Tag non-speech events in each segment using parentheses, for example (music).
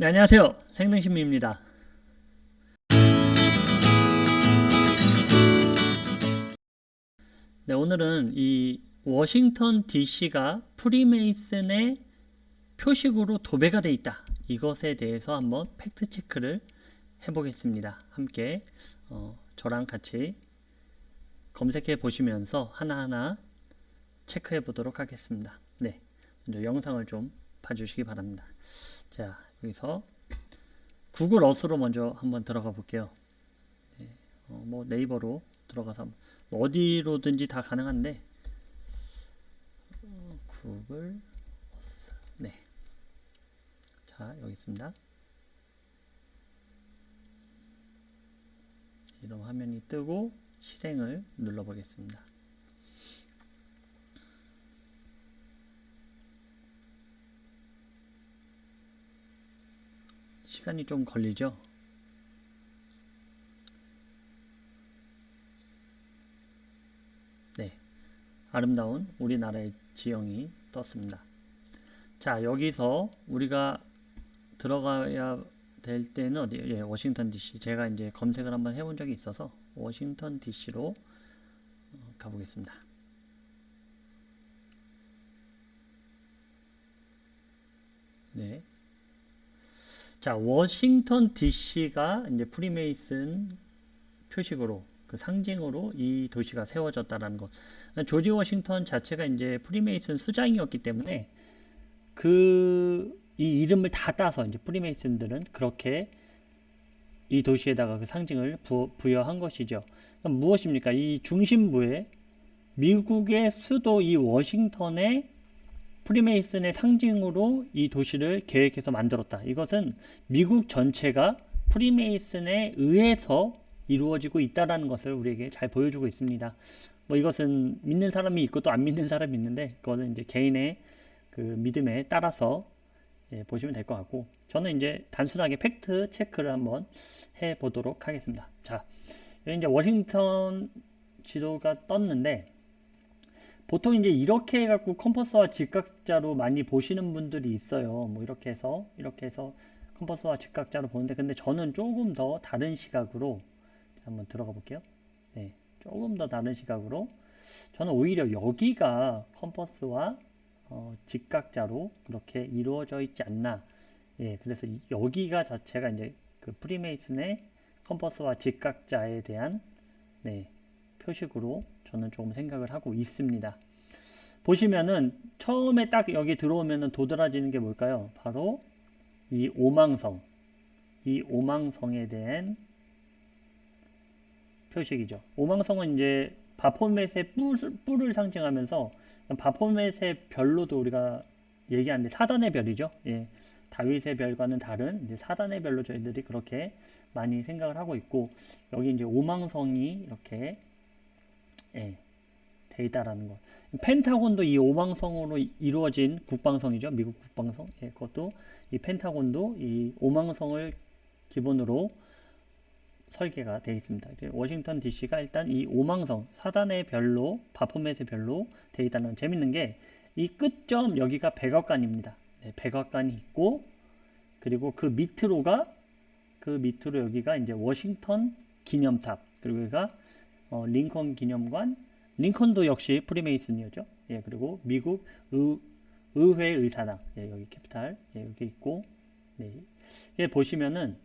네, 안녕하세요. 생등신미입니다. 네, 오늘은 이 워싱턴 DC가 프리메이슨의 표식으로 도배가 돼 있다. 이것에 대해서 한번 팩트 체크를 해보겠습니다. 함께 어, 저랑 같이 검색해 보시면서 하나하나 체크해 보도록 하겠습니다. 네, 먼저 영상을 좀 봐주시기 바랍니다. 자, 여기서 구글 어스로 먼저 한번 들어가 볼게요. 네, 어, 뭐 네이버로 들어가서 뭐 어디로든지 다 가능한데 어, 구글 어스 네. 자, 여기 있습니다. 이런 화면이 뜨고 실행을 눌러 보겠습니다. 시간이 좀 걸리죠? 네. 아름다운 우리나라의 지형이 떴습니다. 자, 여기서 우리가 들어가야 될 때는 어디? 예, 워싱턴 DC. 제가 이제 검색을 한번 해본 적이 있어서 워싱턴 DC로 가보겠습니다. 네. 자, 워싱턴 DC가 이제 프리메이슨 표식으로 그 상징으로 이 도시가 세워졌다라는 것. 조지 워싱턴 자체가 이제 프리메이슨 수장이었기 때문에 그 이 이름을 다 따서 이제 프리메이슨들은 그렇게 이 도시에다가 그 상징을 부, 부여한 것이죠. 그럼 무엇입니까? 이 중심부에 미국의 수도 이 워싱턴에 프리메이슨의 상징으로 이 도시를 계획해서 만들었다. 이것은 미국 전체가 프리메이슨에 의해서 이루어지고 있다라는 것을 우리에게 잘 보여주고 있습니다. 뭐 이것은 믿는 사람이 있고 또 안 믿는 사람이 있는데 그거는 이제 개인의 그 믿음에 따라서 예, 보시면 될 것 같고 저는 이제 단순하게 팩트 체크를 한번 해 보도록 하겠습니다. 자, 여기 이제 워싱턴 지도가 떴는데 보통 이제 이렇게 해갖고 컴퍼스와 직각자로 많이 보시는 분들이 있어요. 뭐 이렇게 해서 이렇게 해서 컴퍼스와 직각자로 보는데 근데 저는 조금 더 다른 시각으로 한번 들어가 볼게요. 네, 조금 더 다른 시각으로 저는 오히려 여기가 컴퍼스와 어, 직각자로 그렇게 이루어져 있지 않나. 예, 그래서 이- 여기가 자체가 이제 그 프리메이슨의 컴퍼스와 직각자에 대한 네, 표식으로 저는 조금 생각을 하고 있습니다. 보시면은 처음에 딱 여기 들어오면은 도드라지는 게 뭘까요? 바로 이 오망성. 이 오망성에 대한 표식이죠. 오망성은 이제 바포멧의 뿔, 뿔을 상징하면서 바포멧의 별로도 우리가 얘기하는데 사단의 별이죠. 예. 다윗의 별과는 다른 사단의 별로 저희들이 그렇게 많이 생각을 하고 있고 여기 이제 오망성이 이렇게 예, 돼 있다라는 것. 펜타곤도 이 오망성으로 이- 이루어진 국방성이죠. 미국 국방성. 예, 그것도 이 펜타곤도 이 오망성을 기본으로 설계가 되어 있습니다. 워싱턴 DC가 일단 이 오망성 사단의 별로 바포맷의 별로 되어 있다는 재밌는 게 이 끝점 여기가 백악관입니다. 네, 백악관이 있고 그리고 그 밑으로가 그 밑으로 여기가 이제 워싱턴 기념탑 그리고 여기가 어, 링컨 기념관 링컨도 역시 프리메이슨이었죠. 예, 그리고 미국 의, 의회 의사당 예, 여기 캐피탈 예, 여기 있고 네. 이게 보시면은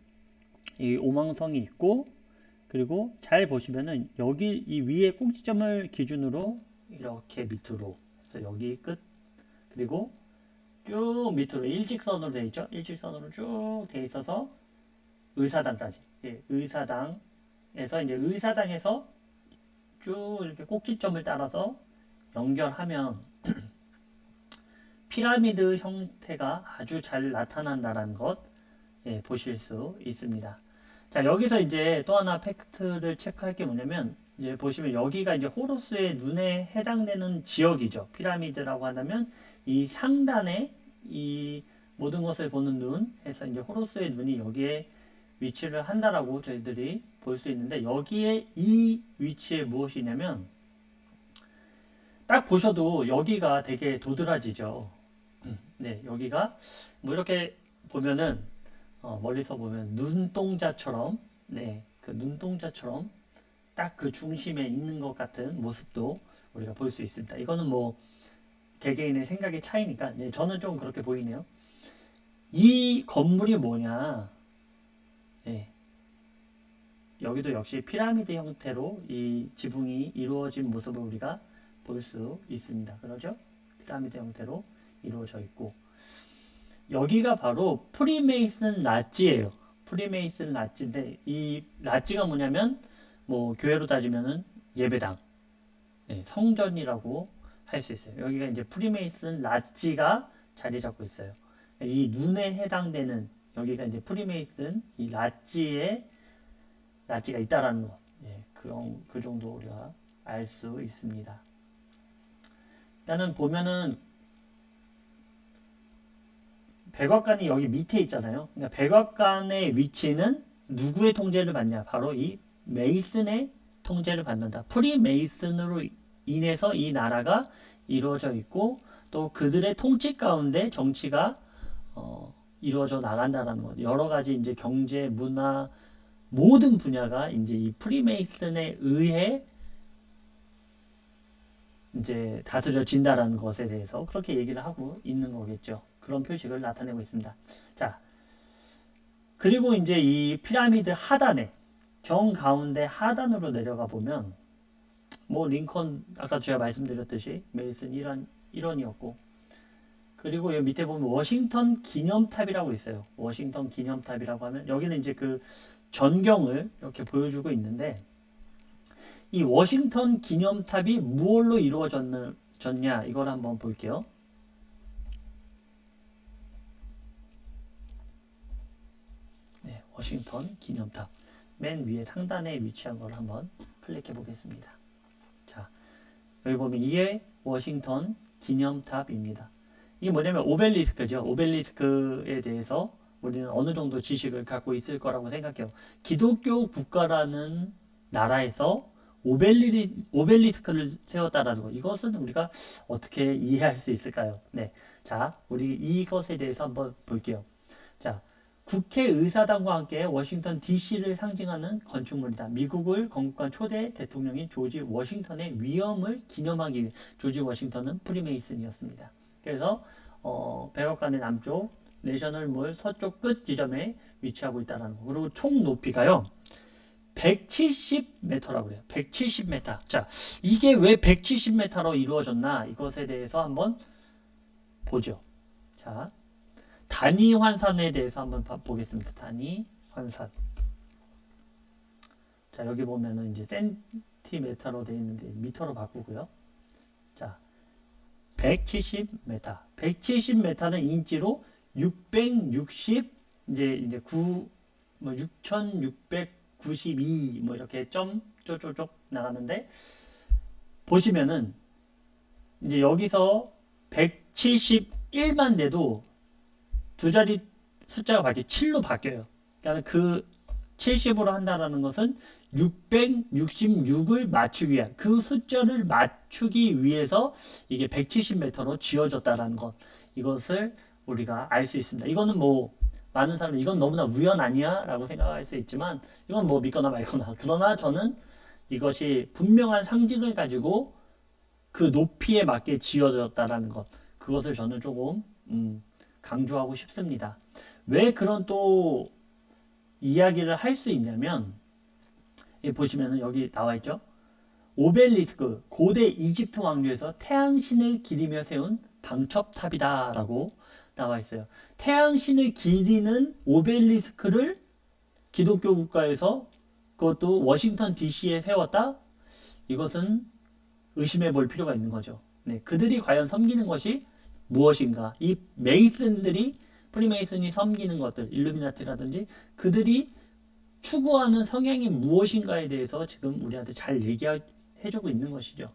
이 오망성이 있고 그리고 잘 보시면은 여기 이 위에 꼭지점을 기준으로 이렇게 밑으로 그래서 여기 끝 그리고 쭉 밑으로 일직선으로 되어 있죠 일직선으로 쭉 되어 있어서 의사당까지 예, 의사당에서 이제 의사당에서 쭉 이렇게 꼭지점을 따라서 연결하면 (clears throat) 피라미드 형태가 아주 잘 나타난다는 것 예, 보실 수 있습니다. 자, 여기서 이제 또 하나 팩트를 체크할 게 뭐냐면, 이제 보시면 여기가 이제 호루스의 눈에 해당되는 지역이죠. 피라미드라고 하다면, 이 상단에 이 모든 것을 보는 눈 해서 이제 호루스의 눈이 여기에 위치를 한다라고 저희들이 볼 수 있는데, 여기에 이 위치에 무엇이냐면, 딱 보셔도 여기가 되게 도드라지죠. (clears throat) 네, 여기가 뭐 이렇게 보면은 어, 멀리서 보면 눈동자처럼 네, 그 눈동자처럼 딱 그 중심에 있는 것 같은 모습도 우리가 볼 수 있습니다. 이거는 뭐 개개인의 생각의 차이니까 네, 저는 좀 그렇게 보이네요. 이 건물이 뭐냐? 네. 여기도 역시 피라미드 형태로 이 지붕이 이루어진 모습을 우리가 볼 수 있습니다. 그러죠? 피라미드 형태로 이루어져 있고 여기가 바로 프리메이슨 라지예요. 프리메이슨 라지인데 이 라지가 뭐냐면 뭐 교회로 따지면은 예배당, 네, 성전이라고 할 수 있어요. 여기가 이제 프리메이슨 라지가 자리 잡고 있어요. 이 눈에 해당되는 여기가 이제 프리메이슨 이 라지에 라지가 있다라는 것, 예, 그런 그 정도 우리가 알 수 있습니다. 일단은 보면은 백악관이 여기 밑에 있잖아요. 그러니까 백악관의 위치는 누구의 통제를 받냐? 바로 이 메이슨의 통제를 받는다. 프리 메이슨으로 인해서 이 나라가 이루어져 있고 또 그들의 통치 가운데 정치가 어, 이루어져 나간다라는 것. 여러 가지 이제 경제, 문화 모든 분야가 이제 이 프리메이슨에 의해 이제 다스려진다라는 것에 대해서 그렇게 얘기를 하고 있는 거겠죠. 그런 표식을 나타내고 있습니다. 자, 그리고 이제 이 피라미드 하단에 정 가운데 하단으로 내려가 보면 뭐 링컨 아까 제가 말씀드렸듯이 메이슨 일원 일원이었고 그리고 여기 밑에 보면 워싱턴 기념탑이라고 있어요. 워싱턴 기념탑이라고 하면 여기는 이제 그 전경을 이렇게 보여주고 있는데 이 워싱턴 기념탑이 무엇로 이루어졌냐 이걸 한번 볼게요. 네, 워싱턴 기념탑 맨 위에 상단에 위치한 걸 한번 클릭해 보겠습니다. 자, 여기 보면 이게 워싱턴 기념탑입니다. 이게 뭐냐면 오벨리스크죠. 오벨리스크에 대해서 우리는 어느 정도 지식을 갖고 있을 거라고 생각해요. 기독교 국가라는 나라에서 오벨리, 오벨리스크를 세웠다라는 거. 이것은 우리가 어떻게 이해할 수 있을까요? 네. 자, 우리 이것에 대해서 한번 볼게요. 자, 국회의사당과 함께 워싱턴 DC를 상징하는 건축물이다. 미국을 건국한 초대 대통령인 조지 워싱턴의 위엄을 기념하기 위해 조지 워싱턴은 프리메이슨이었습니다. 그래서 어, 백악관의 남쪽 내셔널몰 서쪽 끝 지점에 위치하고 있다는 거. 그리고 총 높이가요. 170m라고 그래요. 170m. 자, 이게 왜 170m로 이루어졌나? 이것에 대해서 한번 보죠. 자, 단위 환산에 대해서 한번 보겠습니다. 단위 환산. 자, 여기 보면은 이제 센티메타로 되어 있는데 미터로 바꾸고요. 자, 170m. 170m는 인치로 660 이제 이제 9 뭐 6692 뭐 이렇게 점 쪼쪼쪼 나가는데 보시면은 이제 여기서 171만 돼도 두 자리 숫자가 바뀌어 7로 바뀌어요. 그러니까 그 70으로 한다라는 것은 666을 맞추기 위한 그 숫자를 맞추기 위해서 이게 170m로 지어졌다라는 것 이것을 우리가 알 수 있습니다. 이거는 뭐 많은 사람은 이건 너무나 우연 아니야? 라고 생각할 수 있지만 이건 뭐 믿거나 말거나 그러나 저는 이것이 분명한 상징을 가지고 그 높이에 맞게 지어졌다라는 것 그것을 저는 조금 음, 강조하고 싶습니다. 왜 그런 또 이야기를 할 수 있냐면 보시면은 여기 나와 있죠. 오벨리스크 고대 이집트 왕조에서 태양신을 기리며 세운 방첩탑이다라고 나와 있어요. 태양신을 기리는 오벨리스크를 기독교 국가에서 그것도 워싱턴 DC에 세웠다? 이것은 의심해 볼 필요가 있는 거죠. 네, 그들이 과연 섬기는 것이 무엇인가? 이 메이슨들이 프리메이슨이 섬기는 것들, 일루미나티라든지 그들이 추구하는 성향이 무엇인가에 대해서 지금 우리한테 잘 얘기해주고 있는 것이죠.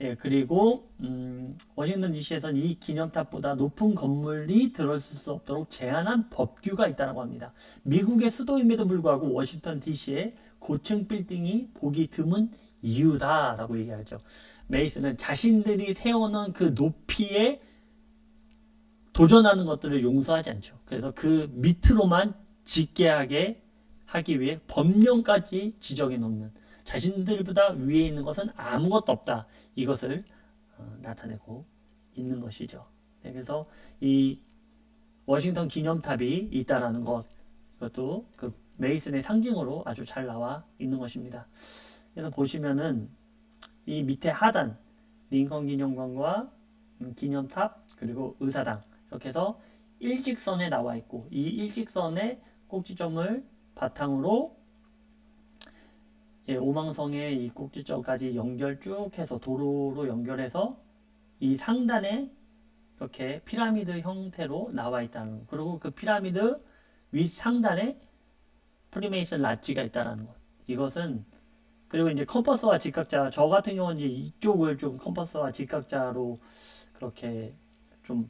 예, 그리고 음, 워싱턴 DC에서는 이 기념탑보다 높은 건물이 들어있을 수 없도록 제한한 법규가 있다고 합니다. 미국의 수도임에도 불구하고 워싱턴 DC에 고층 빌딩이 보기 드문 이유다라고 얘기하죠. 메이슨은 자신들이 세워놓은 그 높이에 도전하는 것들을 용서하지 않죠. 그래서 그 밑으로만 짓게 하게 하기 위해 법령까지 지정해 놓는 자신들보다 위에 있는 것은 아무것도 없다. 이것을 어, 나타내고 있는 것이죠. 네, 그래서 이 워싱턴 기념탑이 있다라는 것 이것도 그 메이슨의 상징으로 아주 잘 나와 있는 것입니다. 그래서 보시면은 이 밑에 하단 링컨 기념관과 음, 기념탑 그리고 의사당 이렇게 해서 일직선에 나와 있고 이 일직선의 꼭지점을 바탕으로 예, 오망성의 이 꼭지점까지 연결 쭉 해서 도로로 연결해서 이 상단에 이렇게 피라미드 형태로 나와 있다는 것. 그리고 그 피라미드 윗 상단에 프리메이슨 라지가 있다는 것. 이것은 그리고 이제 컴퍼스와 직각자 저 같은 경우는 이제 이쪽을 좀 컴퍼스와 직각자로 그렇게 좀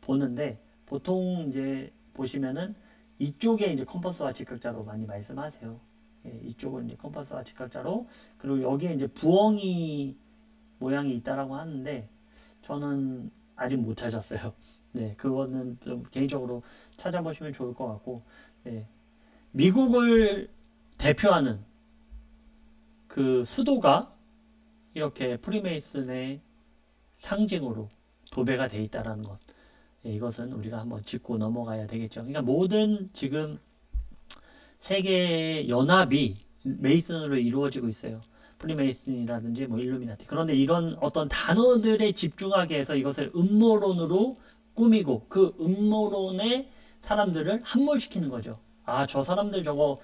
보는데 보통 이제 보시면은 이쪽에 이제 컴퍼스와 직각자로 많이 말씀하세요. 예, 이쪽은 이제 컴퍼스와 직각자로 그리고 여기에 이제 부엉이 모양이 있다라고 하는데 저는 아직 못 찾았어요. (laughs) 네, 그거는 좀 개인적으로 찾아보시면 좋을 것 같고, 네, 미국을 대표하는 그 수도가 이렇게 프리메이슨의 상징으로 도배가 돼 있다라는 것. 예, 이것은 우리가 한번 짚고 넘어가야 되겠죠. 그러니까 모든 지금 세계 연합이 메이슨으로 이루어지고 있어요. 프리메이슨이라든지 뭐 일루미나티. 그런데 이런 어떤 단어들에 집중하게 해서 이것을 음모론으로 꾸미고 그 음모론의 사람들을 함몰시키는 거죠. 아, 저 사람들 저거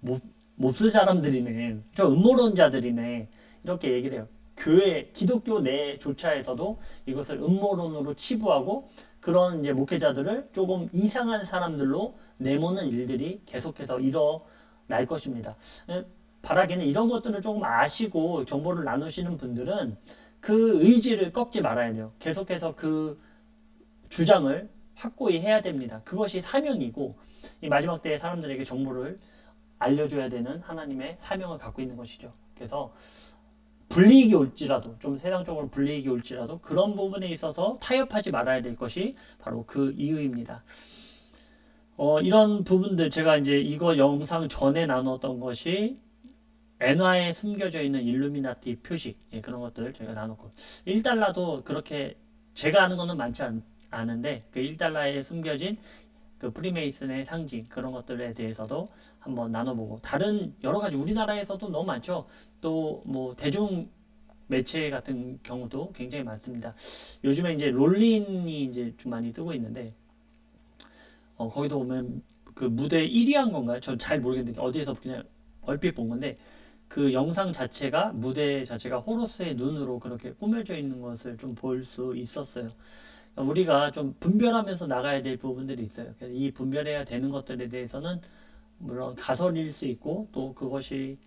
못, 몹쓸 사람들이네. 저 음모론자들이네. 이렇게 얘기를 해요. 교회, 기독교 내조차에서도 이것을 음모론으로 치부하고 그런 이제 목회자들을 조금 이상한 사람들로 내모는 일들이 계속해서 일어날 것입니다. 바라기는 이런 것들을 조금 아시고 정보를 나누시는 분들은 그 의지를 꺾지 말아야 돼요. 계속해서 그 주장을 확고히 해야 됩니다. 그것이 사명이고 이 마지막 때에 사람들에게 정보를 알려줘야 되는 하나님의 사명을 갖고 있는 것이죠. 그래서 불이익이 올지라도 좀 세상적으로 불이익이 올지라도 그런 부분에 있어서 타협하지 말아야 될 것이 바로 그 이유입니다. 어, 이런 부분들 제가 이제 이거 영상 전에 나눴던 것이 엔화에 숨겨져 있는 일루미나티 표식 예, 그런 것들 저희가 나눴고 1달러도 그렇게 제가 아는 거는 많지 않, 않은데 그 1달러에 숨겨진 그 프리메이슨의 상징 그런 것들에 대해서도 한번 나눠보고 다른 여러 가지 우리나라에서도 너무 많죠. 또 뭐 대중 매체 같은 경우도 굉장히 많습니다. 요즘에 이제 롤린이 이제 좀 많이 뜨고 있는데 어, 거기도 보면 그 무대 1위 한 건가요? 전 잘 모르겠는데 어디에서 그냥 얼핏 본 건데 그 영상 자체가 무대 자체가 호로스의 눈으로 그렇게 꾸며져 있는 것을 좀 볼 수 있었어요. 우리가 좀 분별하면서 나가야 될 부분들이 있어요. 이 분별해야 되는 것들에 대해서는 물론 가설일 수 있고 또 그것이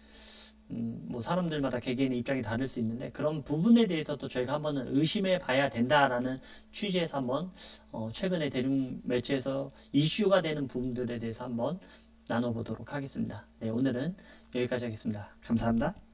음, 뭐 사람들마다 개개인의 입장이 다를 수 있는데 그런 부분에 대해서도 저희가 한번은 의심해 봐야 된다라는 취지에서 한번 어, 최근에 대중 매체에서 이슈가 되는 부분들에 대해서 한번 나눠보도록 하겠습니다. 네, 오늘은 여기까지 하겠습니다. 감사합니다.